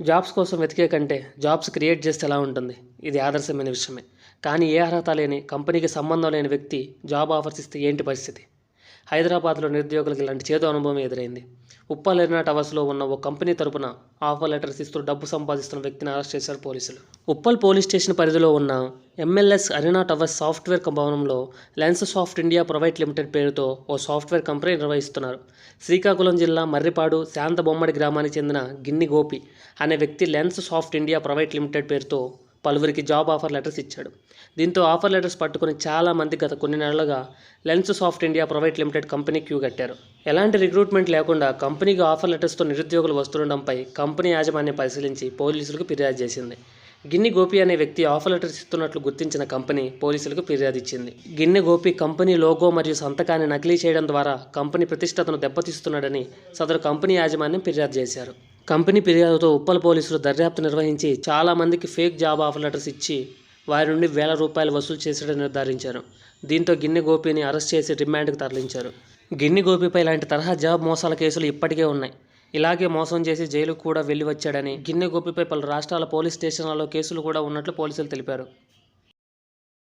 Jobs కోసం వెతికే కంటే జాబ్స్ క్రియేట్ చేస్తే ఎలా ఉంటుంది? ఇది ఆదర్శమైన విషయమే. కానీ ఏ అర్హత లేని కంపెనీకి సంబంధం లేని వ్యక్తి జాబ్ ఆఫర్స్ ఇస్తే ఏంటి పరిస్థితి? హైదరాబాద్లో నిరుద్యోగులకు ఇలాంటి చేదు అనుభవం ఎదురైంది. ఉప్పల్ ఎర్నా టవర్స్లో ఉన్న ఓ కంపెనీ తరపున ఆఫర్ లెటర్స్ ఇస్తూ డబ్బు సంపాదిస్తున్న వ్యక్తిని అరెస్ట్ చేశారు పోలీసులు. ఉప్పల్ పోలీస్ స్టేషన్ పరిధిలో ఉన్న ఎంఎల్ఎస్ అరినా టవర్స్ సాఫ్ట్వేర్ భవనంలో lens soft India private limited పేరుతో ఓ సాఫ్ట్వేర్ కంపెనీ నిర్వహిస్తున్నారు. శ్రీకాకుళం జిల్లా మర్రిపాడు శాంతబొమ్మడి గ్రామానికి చెందిన గిన్ని గోపి అనే వ్యక్తి lens soft India private limited పేరుతో పలువురికి జాబ్ ఆఫర్ లెటర్స్ ఇచ్చాడు. దీంతో ఆఫర్ లెటర్స్ పట్టుకుని చాలామంది గత కొన్ని నెలలుగా lens soft India private limited company queue కట్టారు. ఎలాంటి రిక్రూట్మెంట్ లేకుండా కంపెనీకి ఆఫర్ లెటర్స్తో నిరుద్యోగులు వస్తుండడంపై కంపెనీ యాజమాన్యం పరిశీలించి పోలీసులకు ఫిర్యాదు చేసింది. గిన్ని గోపి అనే వ్యక్తి ఆఫర్ లెటర్స్ ఇస్తున్నట్లు గుర్తించిన కంపెనీ పోలీసులకు ఫిర్యాదు ఇచ్చింది. గిన్నె గోపి కంపెనీ లోగో మరియు సంతకాన్ని నకిలీ చేయడం ద్వారా కంపెనీ ప్రతిష్టతను దెబ్బతీస్తున్నాడని సదరు కంపెనీ యాజమాన్యం ఫిర్యాదు చేశారు. కంపెనీ ఫిర్యాదుతో ఉప్పల్ పోలీసులు దర్యాప్తు నిర్వహించి చాలామందికి ఫేక్ జాబ్ ఆఫర్ లెటర్స్ ఇచ్చి వారి నుండి వేల రూపాయలు వసూలు చేశాడని నిర్ధారించారు. దీంతో గిన్నె గోపిని అరెస్ట్ చేసి రిమాండ్కి తరలించారు. గిన్నె గోపిపై ఇలాంటి తరహా జాబ్ మోసాల కేసులు ఇప్పటికే ఉన్నాయి. ఇలాగే మోసం చేసి జైలుకు కూడా వెళ్ళి వచ్చాడని గిన్నె గోపిపై పలు రాష్ట్రాల పోలీస్ స్టేషన్లలో కేసులు కూడా ఉన్నట్లు పోలీసులు తెలిపారు.